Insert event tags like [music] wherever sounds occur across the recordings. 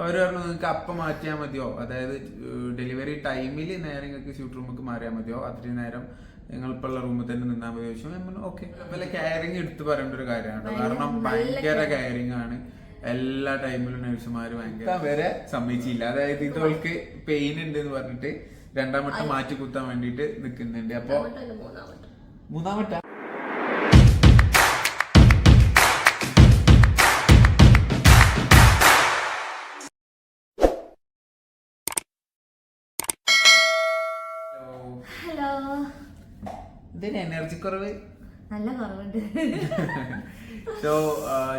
അപ്പൊ അവർ പറഞ്ഞു നിങ്ങൾക്ക് അപ്പം മാറ്റിയാൽ മതിയോ? അതായത് ഡെലിവറി ടൈമിൽ നേരെ നിങ്ങൾക്ക് ഷൂട്ട് റൂമിലേക്ക് മാറിയാൽ മതിയോ? അത്രയും നേരം നിങ്ങൾ ഇപ്പൊ ഉള്ള റൂമിൽ തന്നെ നിന്നാൽ മതി ചോദിച്ചു. ഞാൻ പറഞ്ഞു ഓക്കെ. വല്ല കെയറിങ് എടുത്ത് പറയേണ്ട ഒരു കാര്യമാണ്. കാരണം ഭയങ്കര കെയറിങ് ആണ്. എല്ലാ ടൈമിലും നഴ്സുമാര് ഭയങ്കര വരെ സമ്മതിച്ചില്ല. അതായത് ഇതോൾക്ക് പെയിൻ ഉണ്ട് എന്ന് പറഞ്ഞിട്ട് രണ്ടാം വട്ടം മാറ്റി കുത്താൻ വേണ്ടിട്ട് നിൽക്കുന്നുണ്ട് അപ്പൊ മൂന്നാമത്തെ മൂന്നാം വട്ട? ഇതിന് എനർജി കുറവ്? നല്ല കുറവുണ്ട്. സോ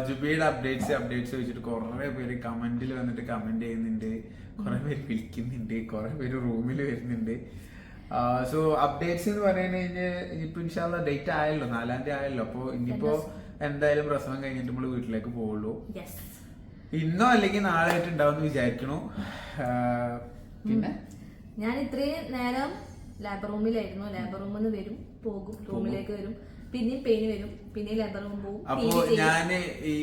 ജുബിയുടെ അപ്ഡേറ്റ്സ് അപ്ഡേറ്റ്സ് ചോദിച്ചിട്ട് കുറെ പേര് കമന്റിൽ വന്നിട്ട് കമന്റ് ചെയ്യുന്നുണ്ട്. കുറെ പേര് വിളിക്കുന്നുണ്ട്. കുറെ പേര് റൂമിൽ വരുന്നുണ്ട്. സോ അപ്ഡേറ്റ്സ് എന്ന് പറയുന്നത് കഴിഞ്ഞാൽ ഇനിയിപ്പോ ഇൻഷാല്ല ഡേറ്റ് ആയല്ലോ. നാലാം തീയതി ആയല്ലോ. അപ്പൊ ഇനിയിപ്പോ എന്തായാലും പ്രസവം കഴിഞ്ഞിട്ട് നമ്മൾ വീട്ടിലേക്ക് പോവുള്ളൂ. യെസ് ഇന്നോ അല്ലെങ്കിൽ നാളെ ആയിട്ട് ഉണ്ടാവും വിചാരിക്കണു. ആ, പിന്നെ? ഞാൻ ഇത്രയും നേരം ലാബ് റൂമിലായിരുന്നു ലാബ് റൂമിൽ നിന്ന് വരും. പോകും റൂമിലേക്ക് വരും. പിന്നെയും പെയിന് വരും. പിന്നെ ലേബർ റൂം പോകും അപ്പോ ഞാൻ ഞാൻ ഈ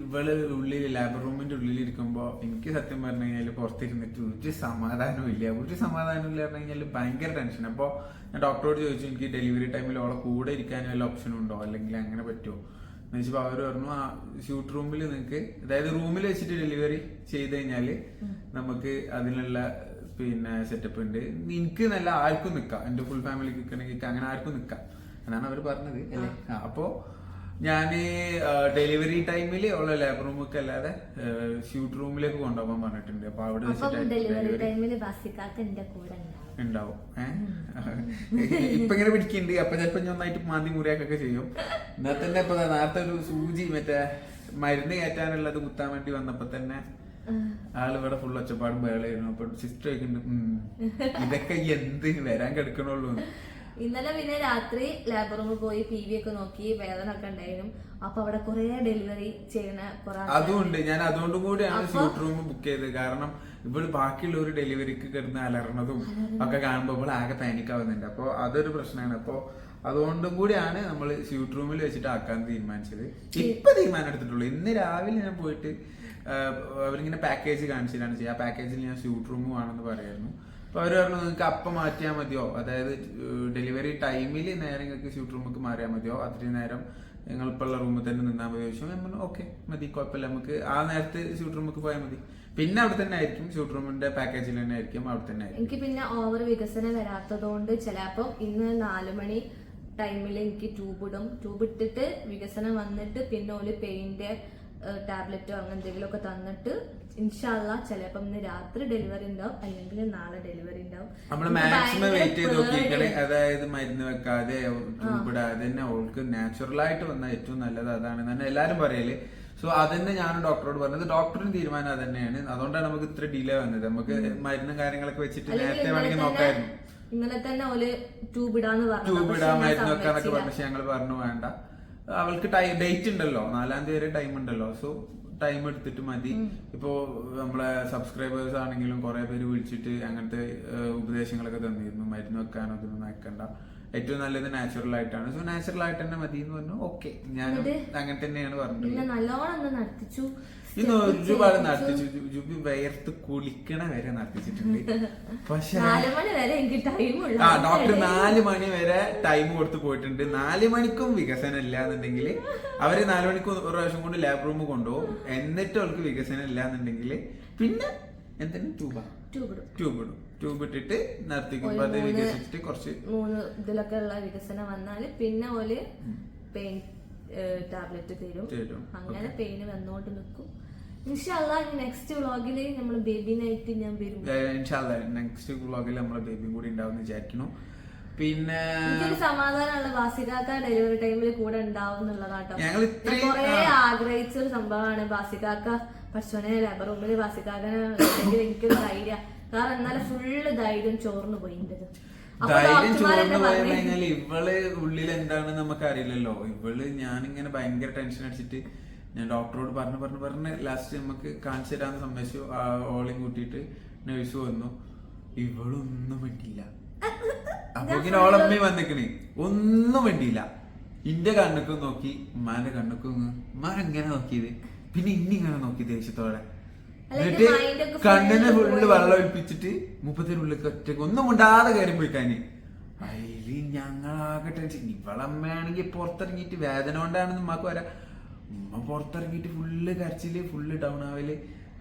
ഇവൾ ഉള്ളിൽ ലേബർ റൂമിന്റെ ഉള്ളിൽ ഇരിക്കുമ്പോ എനിക്ക് സത്യം പറഞ്ഞു കഴിഞ്ഞാൽ പുറത്തിരുന്നിട്ട് ഒരു സമാധാനവും ഇല്ല. ഒരു സമാധാനവും ഇല്ല പറഞ്ഞു കഴിഞ്ഞാൽ ഭയങ്കര ടെൻഷൻ അപ്പോ ഞാൻ ഡോക്ടറോട് ചോദിച്ചു എനിക്ക് ഡെലിവറി ടൈമിൽ അവളെ കൂടെ ഇരിക്കാൻ വല്ല ഓപ്ഷൻ ഉണ്ടോ? അല്ലെങ്കിൽ അങ്ങനെ പറ്റുമോ എന്ന് വെച്ചപ്പോ അവർ പറഞ്ഞു ആ ഷൂട്ട് റൂമിൽ നിങ്ങൾക്ക് അതായത് റൂമിൽ വെച്ചിട്ട് ഡെലിവറി ചെയ്ത് കഴിഞ്ഞാൽ നമുക്ക് അതിനുള്ള പിന്നെ സെറ്റപ്പ് ഉണ്ട്. എനിക്ക് നല്ല ആർക്കും നിൽക്കാം എന്റെ ഫുൾ ഫാമിലിക്ക് നിൽക്കണമെങ്കിൽ അങ്ങനെ ആർക്കും നിൽക്കാം എന്നാണ് അവർ പറഞ്ഞത് അപ്പോ ഞാൻ ഡെലിവറി ടൈമിൽ ഉള്ള ലാബ് റൂമൊക്കെ അല്ലാതെ ഷൂട്ട് റൂമിലേക്ക് കൊണ്ടുപോകാൻ പറഞ്ഞിട്ടുണ്ട്. അപ്പൊ അവിടെ വെച്ചിട്ട് ഉണ്ടാവും. [laughs] ഇപ്പൊ ഇങ്ങനെ പിടിക്കുന്നുണ്ട് അപ്പൊ ചിലപ്പോ ഞാൻ ഒന്നായിട്ട് മാന്തി മുറിയാക്കൊക്കെ ചെയ്യും. എന്നാൽ തന്നെ ഇപ്പൊ നേരത്തെ ഒരു സൂചി മറ്റേ മരുന്ന് കയറ്റാനുള്ളത് കുത്താൻ വേണ്ടി വന്നപ്പോ തന്നെ ആൾ ഇവിടെ ഫുൾ ഒച്ചപ്പാടും ബഹളായിരുന്നു അപ്പൊ സിസ്റ്റർ ചോദിക്കുന്നുണ്ട് "ഉം, ഇതൊക്കെ എന്ത് വരാൻ കിടക്കണുള്ളൂ? ഇന്നലെ പിന്നെ രാത്രി ലേബർ റൂമിൽ പോയി പി വി ഒക്കെ നോക്കി വേദന ഒക്കെ ഉണ്ടായിരുന്നു. അപ്പൊ അവിടെ കുറെ ഡെലിവറി ചെയ്യണ കുറെ അതുകൊണ്ട് ഞാൻ അതുകൊണ്ടും കൂടിയാണ് ഷൂട്ട് റൂം ബുക്ക് ചെയ്തത്. കാരണം ഇവൾ ബാക്കിയുള്ള ഒരു ഡെലിവറിക്ക് കിടന്ന് അലറണതും ഒക്കെ കാണുമ്പോൾ ഇവിടെ ആകെ പാനിക് ആവുന്നുണ്ട്. അപ്പോൾ അതൊരു പ്രശ്നമാണ്. അപ്പോൾ അതുകൊണ്ടും കൂടിയാണ് നമ്മൾ സ്യൂട്ട് റൂമിൽ വെച്ചിട്ട് ആക്കാൻ തീരുമാനിച്ചത്. ഇപ്പൊ തീരുമാനം എടുത്തിട്ടുള്ളൂ. ഇന്ന് രാവിലെ ഞാൻ പോയിട്ട് അവരിങ്ങനെ പാക്കേജ് കാണിച്ചിട്ടാണ് ചെയ്യുക. ആ പാക്കേജിൽ ഞാൻ സ്യൂട്ട് റൂം വേണമെന്ന് പറയായിരുന്നു അപ്പൊ അവർ പറഞ്ഞു നിങ്ങൾക്ക് അപ്പം മാറ്റിയാൽ മതിയോ? അതായത് ഡെലിവറി ടൈമിൽ നേരെ നിങ്ങൾക്ക് സ്യൂട്ട് റൂമിലേക്ക് മാറിയാൽ മതിയോ? അത്രയും നേരം ഉള്ള റൂമിൽ തന്നെ നിന്നാൽ മതി ചോദിച്ചു. ഞാൻ പറഞ്ഞു ഓക്കെ മതി കുഴപ്പമില്ല. നമുക്ക് ആ നേരത്ത് സ്യൂട്ട് റൂമിലേക്ക് പോയാൽ മതി. പിന്നെ അവിടെ തന്നെ ആയിരിക്കും സ്യൂട്ട് റൂമിന്റെ പാക്കേജിൽ തന്നെ ആയിരിക്കും അവിടെ തന്നെ എനിക്ക് പിന്നെ ഓവർ വികസനം വരാത്തതുകൊണ്ട് ചിലപ്പോൾ ഇന്ന് നാലു മണി ടൈമിൽ എനിക്ക് ട്യൂബ് ഇടും. ട്യൂബ് ഇട്ടിട്ട് വികസനം വന്നിട്ട് പിന്നെ ഒരു പെയിന്റ് ടാബ്ലറ്റോ അങ്ങനെ എന്തെങ്കിലും ഒക്കെ തന്നിട്ട് ഇൻഷാല്ല ചിലപ്പം ഇന്ന് രാത്രി ഡെലിവറി ഉണ്ടാവും അല്ലെങ്കിൽ നാളെ ഡെലിവറി ഉണ്ടാവും. നമ്മൾ മാക്സിമം വെയിറ്റ് ചെയ്ത് നോക്കിയിരിക്കണേ അതായത് മരുന്ന് വെക്കാതെ ഇടാതെ തന്നെ അവൾക്ക് നാച്ചുറൽ ആയിട്ട് വന്ന ഏറ്റവും നല്ലത് അതാണ് തന്നെ എല്ലാരും പറയൽ. സോ അതന്നെ ഞാൻ ഡോക്ടറോട് പറഞ്ഞത്. ഡോക്ടറിന് തീരുമാനം അത് തന്നെയാണ്. അതുകൊണ്ടാണ് നമുക്ക് ഇത്ര ഡിലേ വന്നത്. നമുക്ക് മരുന്നും കാര്യങ്ങളൊക്കെ വെച്ചിട്ട് നേരത്തെ വേണമെങ്കിൽ നോക്കായിരുന്നു. ഇന്നലെ തന്നെ ഓൽ ട്യൂബ് ഇടാന്ന് പറഞ്ഞു ട്യൂബ് ഇടാൻ മരുന്ന് വെക്കാന്നൊക്കെ. പറഞ്ഞു പക്ഷെ ഞങ്ങൾ പറഞ്ഞു വേണ്ട. അവൾക്ക് ഡേറ്റ് ഉണ്ടല്ലോ. നാലാം തീയതി വരെ ടൈം ഉണ്ടല്ലോ. സോ ടൈം എടുത്തിട്ട് മതി. ഇപ്പോ നമ്മളെ സബ്സ്ക്രൈബേഴ്സ് ആണെങ്കിലും കുറെ പേര് വിളിച്ചിട്ട് അങ്ങനത്തെ ഉപദേശങ്ങളൊക്കെ തന്നിരുന്നു. മരുന്ന് വെക്കാനോ ഇതൊന്നും വെക്കണ്ട ഏറ്റവും നല്ലത് നാച്ചുറൽ ആയിട്ടാണ്. സോ നാച്ചുറൽ ആയിട്ട് തന്നെ മതി എന്ന് പറഞ്ഞു. ഓക്കെ ഞാനും അങ്ങനെ തന്നെയാണ് പറഞ്ഞത് നല്ലോണം നടത്തിച്ചു. ഇന്ന് ഒരുപാട് നടത്തിച്ചു. ജുബി വയർത്ത് കുളിക്കണ വരെ നടത്തിച്ചിട്ടുണ്ട്. പക്ഷെ ആ ഡോക്ടർ നാല് മണി വരെ ടൈം കൊടുത്ത് പോയിട്ടുണ്ട്. നാല് മണിക്കും വികസനം ഇല്ല എന്നുണ്ടെങ്കിൽ അവർ നാല് മണിക്ക് ഒരു പ്രാവശ്യം കൊണ്ട് ലാബ് റൂം കൊണ്ടുപോകും. എന്നിട്ട് അവൾക്ക് വികസനം ഇല്ല എന്നുണ്ടെങ്കിൽ പിന്നെ എന്തെങ്കിലും ട്യൂബാ? ട്യൂബ് ഇടും. ട്യൂബ് ഇടും. ട്യൂബ് ഇട്ടിട്ട് നിർത്തിക്കുമ്പോ അത് വികസിച്ചിട്ട് കുറച്ച് മൂന്ന് ഇതിലൊക്കെ ഉള്ള വികസനം വന്നാൽ പിന്നെ ഓൽ പെയിൻ ടാബ്ലറ്റ് തരും. തരും. അങ്ങനെ പെയിന് വന്നോണ്ട് നിൽക്കും ഇൻഷാല്ല നെക്സ്റ്റ് വ്ളോഗിൽ നമ്മൾ ബേബി നൈറ്റ് ഞാൻ വരും. നെക്സ്റ്റ് വ്ളോഗിൽ നമ്മളെ ബേബിയും കൂടി ഉണ്ടാവും വിചാരിക്കുന്നു. പിന്നെ സമാധാനമുള്ള ബാസികാക്ക ഡെലിവറി ടൈമിൽ കൂടെ ഉണ്ടാവും എന്നുള്ളതാട്ടോ. ഞങ്ങൾ കുറെ ആഗ്രഹിച്ച ഒരു സംഭവമാണ് ബാസികാക്ക പശുവിനെ ലേബർ റൂമിൽ ബാസികാക്കനെ എനിക്കൊരു ധൈര്യ. കാരണം എന്നാലും ഫുള്ള് ധൈര്യം ചോർന്നു പോയിണ്ടത് അപ്പൊ ധൈര്യം ചോർന്ന് പോയി കഴിഞ്ഞാൽ ഇവൾ ഉള്ളിൽ എന്താണെന്ന് നമുക്ക് അറിയില്ലല്ലോ ഇവൾ ഞാനിങ്ങനെ ഭയങ്കര ടെൻഷൻ അടിച്ചിട്ട് ഞാൻ ഡോക്ടറോട് പറഞ്ഞു പറഞ്ഞു പറഞ്ഞ്. ലാസ്റ്റ് നമുക്ക് കാണിച്ചു തരാന്ന് സമ്മതിച്ചു. ഓളെയും കൂട്ടിയിട്ട് നഴ്സ് വന്നു. ഇവളൊന്നും വേണ്ടിയില്ല അപ്പൊ ഇങ്ങനെ ഓളമ്മയും വന്നിക്കണേ. ഒന്നും വേണ്ടിയില്ല ഇന്റെ കണ്ണുക്കും നോക്കി ഉമ്മാന്റെ കണ്ണുക്കും ഉമ്മാൻ എങ്ങനെ നോക്കിയത്? പിന്നെ ഇനി ഇങ്ങനെ നോക്കി ദേഷ്യത്തോടെ? എന്നിട്ട് കണ്ണിന് ഫുള്ള്. വെള്ളം ഒഴിപ്പിച്ചിട്ട് മുപ്പത്തിനുള്ളിൽ ഒറ്റയ്ക്ക് ഒന്നും മുണ്ടാതെ കയറി പോയിക്കാന് അതിൽ ഞങ്ങളാകട്ടെ ഇവളമ്മയാണെങ്കിൽ പുറത്തിറങ്ങിയിട്ട് വേദന കൊണ്ടാണെന്ന് ഉമ്മാക്ക് വരാം ഉമ്മ പുറത്തിറങ്ങിയിട്ട് ഫുള്ള് കരച്ചിൽ ഫുള്ള് ഡൗൺ ആവൽ.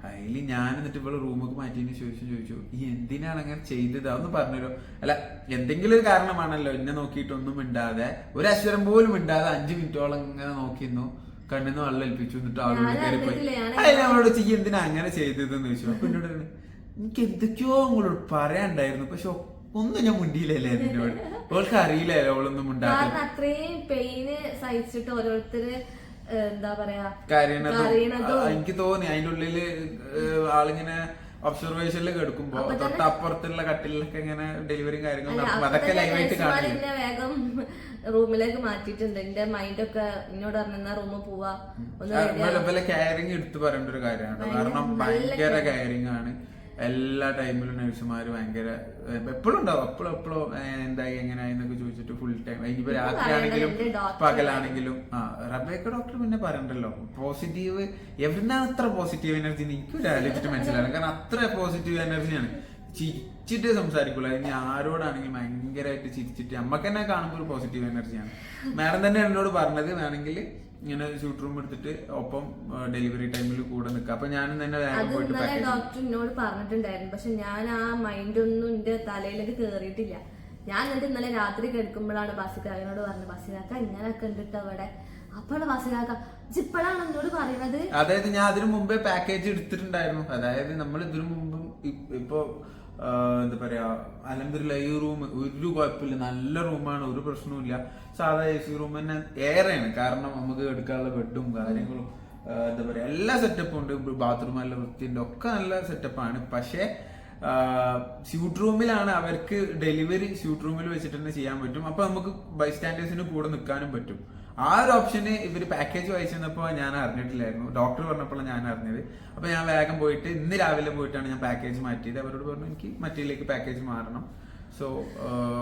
അതിൽ ഞാൻ എന്നിട്ട് ഇപ്പോൾ റൂമൊക്കെ മാറ്റിയതിന് ശേഷം ചോദിച്ചു ഈ എന്തിനാണ് അങ്ങനെ ചെയ്തത്? അതൊന്ന് പറഞ്ഞുതരോ. അല്ല എന്തെങ്കിലും ഒരു കാരണമാണല്ലോ എന്നെ നോക്കിയിട്ടൊന്നും ഇണ്ടാതെ ഒരു അശ്വരം പോലും ഇണ്ടാതെ അഞ്ചു മിനിറ്റോളം ഇങ്ങനെ നോക്കിയിരുന്നു. കണ്ണിന്ന് വെള്ളം ഏൽപ്പിച്ചു എന്നിട്ട് ആളോട് കയറി പോയി. അതിന് അവളോട് ചെയ്യ എന്തിനാ അങ്ങനെ ചെയ്തതെന്ന്? ചോദിച്ചു. അപ്പൊ എന്നോട് എനിക്ക് എന്തൊക്കെയോ അങ്ങോട്ട് പറയാണ്ടായിരുന്നു പക്ഷെ ഒന്നും ഞാൻ മുണ്ടിയില്ലല്ലേ എന്നോട്. അവൾക്ക് അറിയില്ലല്ലോ അവളൊന്നും കാരണം അത്രയും പെയിന് സഹിച്ചിട്ട് ഓരോരുത്തര് എന്താ പറയാ എനിക്ക് തോന്നി അതിന്റെ ഉള്ളിൽ ആളിങ്ങനെ ഒബ്സർവേഷനിൽ കിടക്കുമ്പോ തൊട്ടപ്പുറത്തുള്ള കട്ടിലൊക്കെ ഇങ്ങനെ ഡെലിവറി അതൊക്കെ ലൈവായിട്ട് കാണുന്നു വേഗം റൂമിലേക്ക് മാറ്റിയിട്ടുണ്ട്. എന്റെ മൈൻഡൊക്കെ എന്നോട് പറഞ്ഞാ റൂമിൽ പോവാ? കെയറിങ് എടുത്തു പറയേണ്ട ഒരു കാര്യമാണ് കാരണം ഭയങ്കര കെയറിങ് ആണ്. എല്ലാ ടൈമിലും നഴ്സുമാർ ഭയങ്കര എപ്പോഴും ഉണ്ടാവും എപ്പോഴും എപ്പോഴും എന്തായി എങ്ങനെയായി എന്നൊക്കെ ചോദിച്ചിട്ട് ഫുൾ ടൈം ഇനിയിപ്പോ രാത്രിയാണെങ്കിലും പകലാണെങ്കിലും ആ റബേക്ക ഡോക്ടർ പിന്നെ പറയണ്ടല്ലോ. പോസിറ്റീവ് എവിടുന്നാണ് അത്ര പോസിറ്റീവ് എനർജി എനിക്ക് ഒരു ആലോചിച്ചിട്ട് മനസ്സിലാവും കാരണം അത്ര പോസിറ്റീവ് എനർജിയാണ് ചിരിച്ചിട്ട് സംസാരിക്കുള്ളൂ ഇനി ആരോടാണെങ്കിൽ ഭയങ്കരമായിട്ട് ചിരിച്ചിട്ട് നമ്മക്ക് തന്നെ കാണുമ്പോൾ ഒരു പോസിറ്റീവ് എനർജിയാണ് മാഡം തന്നെ എന്നോട് പറഞ്ഞത് വേണമെങ്കിൽ ഇങ്ങനെ ഷൂട്ട് റൂം എടുത്തിട്ട് ഒപ്പം ഡെലിവറി ടൈമിൽ കൂടെ നിൽക്കുക അപ്പൊ ഞാനും തന്നെ വേഗം അത് പോയിട്ട് ഇന്നലെ പാക്കേജ് ഡോക്ടർ എന്നോട് പറഞ്ഞിട്ടുണ്ടായിരുന്നു. പക്ഷെ ഞാൻ ആ മൈൻഡ് ഒന്നും എന്റെ തലയിലേക്ക് കേറിയിട്ടില്ല. ഞാൻ എന്നിട്ട് ഇന്നലെ രാത്രി കിടക്കുമ്പോഴാണ് ബസ്സിക്കാരനോട് പറഞ്ഞത് ബസ്സിലാക്ക ഇങ്ങനെയൊക്കെ ഉണ്ട് അവിടെ? അപ്പോഴാണ് ബസ്സിലാക്ക ഇപ്പോഴാണ് എന്നോട് പറയുന്നത് അതായത് ഞാൻ അതിനു മുമ്പേ പാക്കേജ് എടുത്തിട്ടുണ്ടായിരുന്നു. അതായത് നമ്മൾ ഇതിനു മുമ്പും ഇപ്പൊ എന്താ പറയാ അലമ്പരില്ല ഈ റൂം ഒരു കുഴപ്പമില്ല. നല്ല റൂമാണ് ഒരു പ്രശ്നവുമില്ല. സാധാ എ സി റൂം തന്നെ ഏറെയാണ്. കാരണം നമുക്ക് എടുക്കാനുള്ള ബെഡും കാര്യങ്ങളും എന്താ പറയാ എല്ലാ സെറ്റപ്പും ഉണ്ട്. ബാത്റൂം നല്ല വൃത്തിയുണ്ട്. ഒക്കെ നല്ല സെറ്റപ്പാണ് പക്ഷേ സ്യൂട്ട് റൂമിലാണ് അവർക്ക് ഡെലിവറി സ്യൂട്ട് റൂമിൽ വെച്ചിട്ട് തന്നെ ചെയ്യാൻ പറ്റും. അപ്പൊ നമുക്ക് ബൈ സ്റ്റാൻഡേഴ്സിന് കൂടെ നിൽക്കാനും പറ്റും. ആ ഒരു ഓപ്ഷന് ഇവർ പാക്കേജ് വായിച്ചപ്പോ ഞാൻ അറിഞ്ഞിട്ടില്ലായിരുന്നു. ഡോക്ടർ പറഞ്ഞപ്പോഴാണ് ഞാൻ അറിഞ്ഞത്. അപ്പൊ ഞാൻ വേഗം പോയിട്ട് ഇന്ന് രാവിലെ പോയിട്ടാണ് ഞാൻ പാക്കേജ് മാറ്റിയത്. അവരോട് പറഞ്ഞു എനിക്ക് മറ്റേലേക്ക് പാക്കേജ് മാറണം. സോ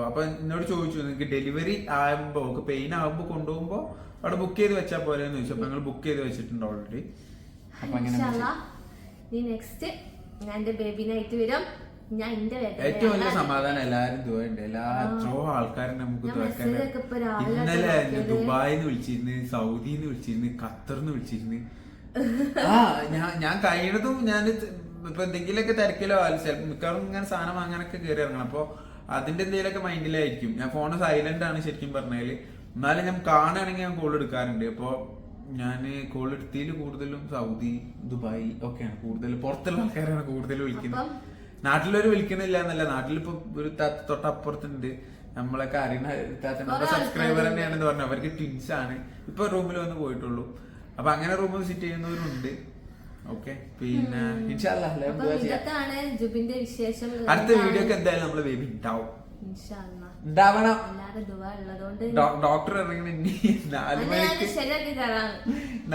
അപ്പൊ എന്നോട് ചോദിച്ചു നിങ്ങൾക്ക് ഡെലിവറി ആകുമ്പോ പെയിൻ ആകുമ്പോ കൊണ്ടുപോകുമ്പോ അവിടെ ബുക്ക് ചെയ്ത് വെച്ചാൽ പോലെ എന്ന് ചോദിച്ചു. അപ്പൊ ഞങ്ങൾ ബുക്ക് ചെയ്ത് വെച്ചിട്ടുണ്ട് ഓൾറെഡി അപ്പൊ അങ്ങനെ നെക്സ്റ്റ് ഞാൻ എന്റെ നൈറ്റ് വരും. ഞാൻ എന്റെ ഏറ്റവും വലിയ സമാധാനം എല്ലാരും ദുബായിണ്ട് എല്ലാ എത്രയോ ആൾക്കാരും നമുക്ക് ഇന്നലെ. ദുബായിന്ന് വിളിച്ചിരുന്നു സൗദിന്ന് വിളിച്ചിരുന്നു ഖത്തർന്ന് വിളിച്ചിരുന്നു. [laughs] ആ ഞാൻ ഞാൻ കഴിയണതും ഞാൻ ഇപ്പൊ എന്തെങ്കിലുമൊക്കെ തിരക്കിലോ അല്ല ചിലപ്പോ മിക്കവാറും ഇങ്ങനെ സാധനം വാങ്ങാനൊക്കെ കയറി ഇറങ്ങണം. അപ്പൊ അതിന്റെ എന്തെങ്കിലുമൊക്കെ മൈൻഡിലായിരിക്കും. ഞാൻ ഫോണ് സൈലന്റ് ആണ് ശരിക്കും പറഞ്ഞാൽ. എന്നാലും ഞാൻ കാണുകയാണെങ്കിൽ ഞാൻ കോൾ എടുക്കാറുണ്ട്. അപ്പൊ ഞാൻ കോൾ എടുത്തതിൽ കൂടുതലും സൗദി ദുബായ് ഒക്കെയാണ് കൂടുതൽ പുറത്തുള്ള ആൾക്കാരാണ് കൂടുതൽ വിളിക്കുന്നത്. നാട്ടിലൊരു വിളിക്കണില്ല എന്നല്ല. നാട്ടിലിപ്പോ ഒരു താത്ത തൊട്ടപ്പുറത്തുണ്ട്. നമ്മളൊക്കെ അറിയുന്ന താത്ത നമ്മുടെ സബ്സ്ക്രൈബർ. തന്നെയാണെന്ന് പറഞ്ഞു. അവർക്ക് ട്വിൻസ് ആണ്. ഇപ്പൊ റൂമിൽ വന്ന് പോയിട്ടുള്ളൂ. അപ്പൊ അങ്ങനെ റൂമിൽ വിസിറ്റ് ചെയ്യുന്നവരുണ്ട്. ഓക്കെ പിന്നെ ജുബിന്റെ വിശേഷം അടുത്ത വീഡിയോക്ക് എന്തായാലും നമ്മൾ ബേബി ഉണ്ടാവും. ഉണ്ടാവണം. ഡോക്ടർ ഇറങ്ങണി നാല് മണിക്ക്.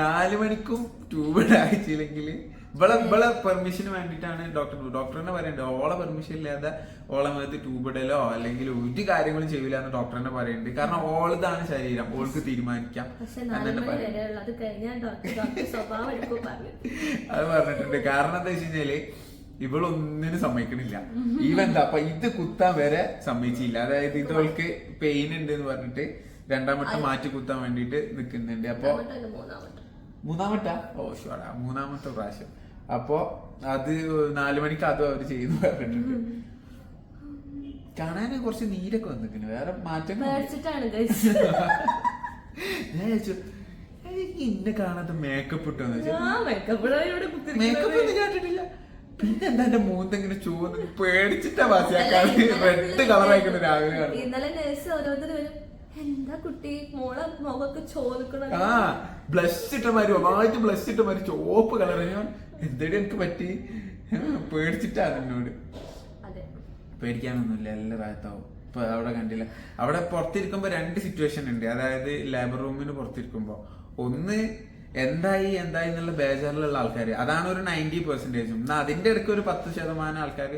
നാല് മണിക്കും ട്യൂബ് അയച്ചില്ലെങ്കിൽ ഇവളെ ഇവളെ പെർമിഷന് വേണ്ടിട്ടാണ് ഡോക്ടർ തന്നെ പറയണ്ടത് ഓളെ പെർമിഷൻ ഇല്ലാതെ ഓളെ മുഖത്ത് ട്യൂബിടലോ അല്ലെങ്കിൽ ഒരു കാര്യങ്ങളും ചെയ്യില്ല എന്ന് ഡോക്ടർ തന്നെ പറയുന്നുണ്ട് കാരണം ഓളതാണ് ശരീരം. ഓൾക്ക് തീരുമാനിക്കാം. അത് പറഞ്ഞിട്ടുണ്ട്. കാരണം എന്താ വെച്ച് കഴിഞ്ഞാൽ ഇവളൊന്നിനും സമ്മതിക്കണില്ല. ഇവെന്താ അപ്പൊ ഇത് കുത്താൻ വരെ സമ്മതിച്ചില്ല. അതായത് ഇത് ഓൾക്ക് പെയിൻ ഉണ്ട് എന്ന് പറഞ്ഞിട്ട് രണ്ടാമത്തെ മാറ്റി കുത്താൻ വേണ്ടിട്ട് നിൽക്കുന്നുണ്ട് അപ്പൊ മൂന്നാമത്തെ? ഓ ഷോടാ മൂന്നാമത്തെ പ്രാവശ്യം. അപ്പോ അത് നാലു മണിക്ക് അതും അവർ ചെയ്തു പറഞ്ഞിട്ടുണ്ട്. കാണാൻ കുറച്ച് നീരൊക്കെ വന്നിട്ടുണ്ട് വേറെ guys. [laughs] ഞാൻ ചോദിച്ചു ഇന്നെ കാണാത്ത മേക്കപ്പ് ഇട്ടോ. മേക്കപ്പ് ഒന്നും കേട്ടിട്ടില്ല പിന്നെ എന്താ എന്റെ മൂന്നെങ്ങനെ ചുവന്ന് പേടിച്ചിട്ടാ ഇന്നലെ റെഡ് കളറായിക്കൊണ്ട് കളർ ആയിക്കൊണ്ട് രാവിലെ കാണും ഇന്നലെ നേഴ്സ് ഓരോരുത്തർ വരും. എന്താ കുട്ടി? മോളെ മുഖമൊക്കെ ചോദിക്കണ ആ ബ്ലഷ് ഇട്ട മാതിരി ഒന്നായിട്ട് ബ്ലഷ് ഇട്ട മാതിരി ചോപ്പ് കളർ ഞാൻ എന്തേടി എനിക്ക് പറ്റി? പേടിച്ചിട്ടാണ് എന്നോട് അതെ. പേടിക്കാനൊന്നുമില്ല എല്ലാം ഭാഗത്താവും. ഇപ്പൊ അവിടെ കണ്ടില്ല. അവിടെ പുറത്തിരിക്കുമ്പോ രണ്ട് സിറ്റുവേഷൻ ഉണ്ട്. അതായത് ലേബർ റൂമിന് പുറത്തിരിക്കുമ്പോ. ഒന്ന് എന്തായി എന്തായി എന്നുള്ള ബേജാറിലുള്ള ആൾക്കാർ അതാണ് ഒരു നയന്റി പെർസെന്റേജും എന്നാൽ അതിന്റെ ഇടയ്ക്ക് ഒരു പത്ത് ശതമാനം ആൾക്കാർ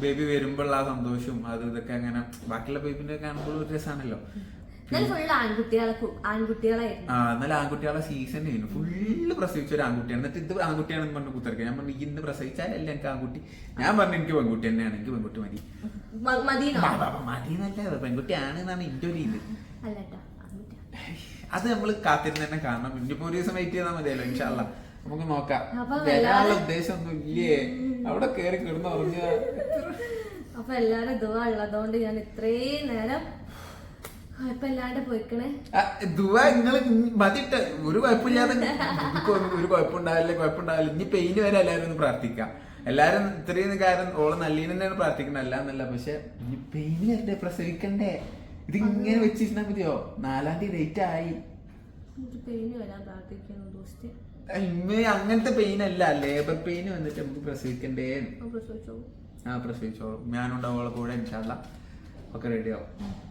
ബേബി വരുമ്പോഴുള്ള ആ സന്തോഷവും അത് ഇതൊക്കെ അങ്ങനെ ബാക്കിയുള്ള ബേബിന്റെ കാണുമ്പോൾ ഒരു രസമാണല്ലോ എന്നാലും ആൺകുട്ടികളെ കു- ആൺകുട്ടികളായിരുന്നു. ആ എന്നാലും ആൺകുട്ടികളെ സീസൺ ആയിരുന്നു ഫുള്ള് പ്രസവിച്ച ഒരു ആൺകുട്ടിയാണ്. എന്നിട്ട് ഇത് ആൺകുട്ടിയാണെന്ന് പറഞ്ഞു കുത്തിറക്കുക ഞാൻ പറഞ്ഞു "ഈ ഇന്ന് പ്രസവിച്ചാലല്ലേ എനിക്ക് ആൺകുട്ടി? ഞാൻ പറഞ്ഞു എനിക്ക് പെൺകുട്ടി തന്നെയാണ്. എനിക്ക് പെൺകുട്ടി മതി. മതി എന്നല്ല പെൺകുട്ടിയാണ് എന്നാണ് എന്റെ ഒരു ഇത്. അല്ലട്ടാ. അത് നമ്മൾ കാത്തിരുന്ന് തന്നെ കാണണം ഇനിയിപ്പോ ഒരു ദിവസം വെയിറ്റ് ചെയ്താൽ മതിയല്ലോ ഇൻഷാല്ല നമുക്ക് നോക്കാം. വരാനുള്ള ഉദ്ദേശം ഒന്നും ഇല്ലേ? അവിടെ കേറി കിടന്നു ഉറങ്ങുക. അപ്പൊ എല്ലാരും ഇതുവാ ഉള്ളതുകൊണ്ട് ഞാൻ ഇത്രയും നേരം ദുവാ നിങ്ങൾ മതിട്ട്. ഒരു കുഴപ്പമില്ലാതെ ഒരു- കുഴപ്പമുണ്ടാവില്ല കുഴപ്പമുണ്ടാവില്ല. ഇനി പെയിന് വരെ എല്ലാവരും ഒന്ന് പ്രാർത്ഥിക്കാം. എല്ലാരും ഇത്രയും കാര്യം ഓൾ നല്ലീന് തന്നെയാണ് പ്രാർത്ഥിക്കുന്നത്. അല്ല എന്നല്ല പക്ഷെ ഇനി പെയിന് വരണ്ടേ പ്രസവിക്കണ്ടേ? ഇത് ഇങ്ങനെ വെച്ചിരുന്നാ മതിയോ? നാലാം തീയതി ഡേറ്റ് ആയി. ഇമ്മ അങ്ങനത്തെ പെയിൻ അല്ല. ലേബർ പെയിൻ വന്നിട്ട് നമുക്ക് പ്രസവിക്കണ്ടേ? ആ പ്രസവിച്ചോളൂ. ഞാനുണ്ടാവും അവളെ കൂടെ ഇൻഷാല്ല ഒക്കെ റെഡിയാവും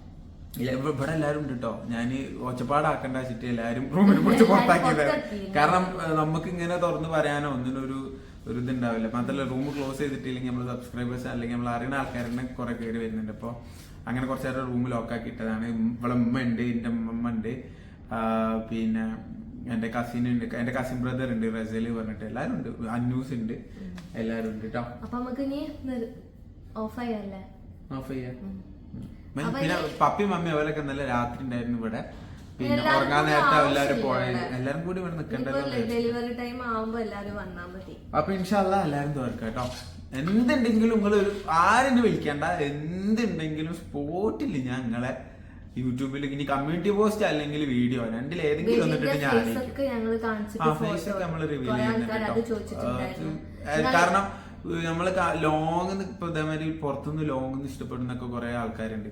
ഇവിടെ എല്ലാരും ഉണ്ട് കേട്ടോ ഞാൻ ഒച്ചപ്പാടാക്കണ്ട വെച്ചിട്ട് എല്ലാരും [laughs] റൂമിനെ കുറിച്ച് പുറത്താക്കിയത്. കാരണം നമുക്ക് ഇങ്ങനെ തുറന്ന് പറയാനോ ഒന്നിനൊരു ഒരു ഇതുണ്ടാവില്ല. മാത്രമല്ല റൂം ക്ലോസ് ചെയ്തിട്ടില്ലെങ്കിൽ നമ്മൾ സബ്സ്ക്രൈബേഴ്സ് അല്ലെങ്കിൽ നമ്മൾ അറിയുന്ന ആൾക്കാരെ കുറെ കയറി വരുന്നുണ്ട്. അപ്പോൾ അങ്ങനെ കുറച്ച് നേരം റൂം ലോക്കാക്കി ഇട്ടതാണ്. ഇവിടെ ഉമ്മ ഉണ്ട് എന്റെ ഉമ്മ ഉണ്ട്. പിന്നെ എന്റെ കസിൻ ഉണ്ട്. എന്റെ കസിൻ ബ്രദർ ഉണ്ട് റസൽ പറഞ്ഞിട്ട് എല്ലാരും ഉണ്ട്. അന്നൂസ് ഉണ്ട്. എല്ലാരും ഉണ്ട് കേട്ടോ അപ്പൊ നമുക്ക് ഇനി ഓഫ് ആയല്ലേ ഓഫ് ചെയ്യാം. പിന്നെ മമ്മിയും പപ്പി മമ്മി അവരൊക്കെ നല്ല രാത്രി ഉണ്ടായിരുന്നു ഇവിടെ. പിന്നെ ഉറങ്ങാൻ നേരത്തെ എല്ലാരും പോയത്. എല്ലാരും കൂടി ഇവിടെ നിക്കണ്ടല്ലോ ഡെലിവറി ടൈം ആവുമ്പോ എല്ലാരും വന്നാ മതി. അപ്പൊ ഇൻഷാല്ല എല്ലാരും തോർക്കാം കേട്ടോ. എന്തുണ്ടെങ്കിലും നിങ്ങൾ ഒരു ആരെന്നെ വിളിക്കണ്ട. എന്തുണ്ടെങ്കിലും സ്പോട്ടിൽ ഞാൻ നിങ്ങളെ യൂട്യൂബിൽ ഇനി കമ്മ്യൂണിറ്റി പോസ്റ്റ് അല്ലെങ്കിൽ വീഡിയോ രണ്ടിൽ ഏതെങ്കിലും വന്നിട്ട് ഞാൻ ആ ഫേസ് ഒക്കെ നമ്മൾ റിവീൽ ചെയ്യുന്നുണ്ട് കാരണം നമ്മൾ ലോങ് ഇപ്പൊ ഇതേമാതിരി പുറത്തുനിന്ന് ലോങ് ഇഷ്ടപ്പെടുന്നൊക്കെ കുറെ ആൾക്കാരുണ്ട്.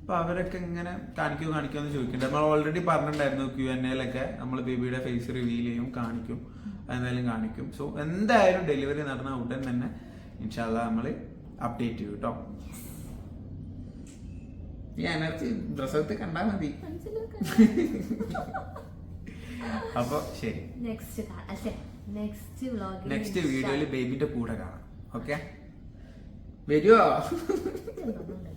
അപ്പൊ അവരൊക്കെ ഇങ്ങനെ കാണിക്കോ കാണിക്കോ എന്ന് ചോദിക്കുന്നുണ്ട് നമ്മൾ ഓൾറെഡി പറഞ്ഞിട്ടുണ്ടായിരുന്നു ക്യു എൻ എയിലൊക്കെ നമ്മൾ ബേബിയുടെ ഫേസ് റിവീൽ ചെയ്യും കാണിക്കും. എന്തായാലും കാണിക്കും. സോ എന്തായാലും ഡെലിവറി നടന്ന ഉടൻ തന്നെ ഇൻഷാല്ല നമ്മൾ അപ്ഡേറ്റ് ചെയ്യും കേട്ടോ ഈ എനർജി പ്രസവത്തിൽ കണ്ടാൽ മതി. അപ്പൊ ശരി. നെക്സ്റ്റ് വീഡിയോയിൽ ബേബിന്റെ കൂടെ കാണാം. ഓക്കെ വരുവോ [laughs]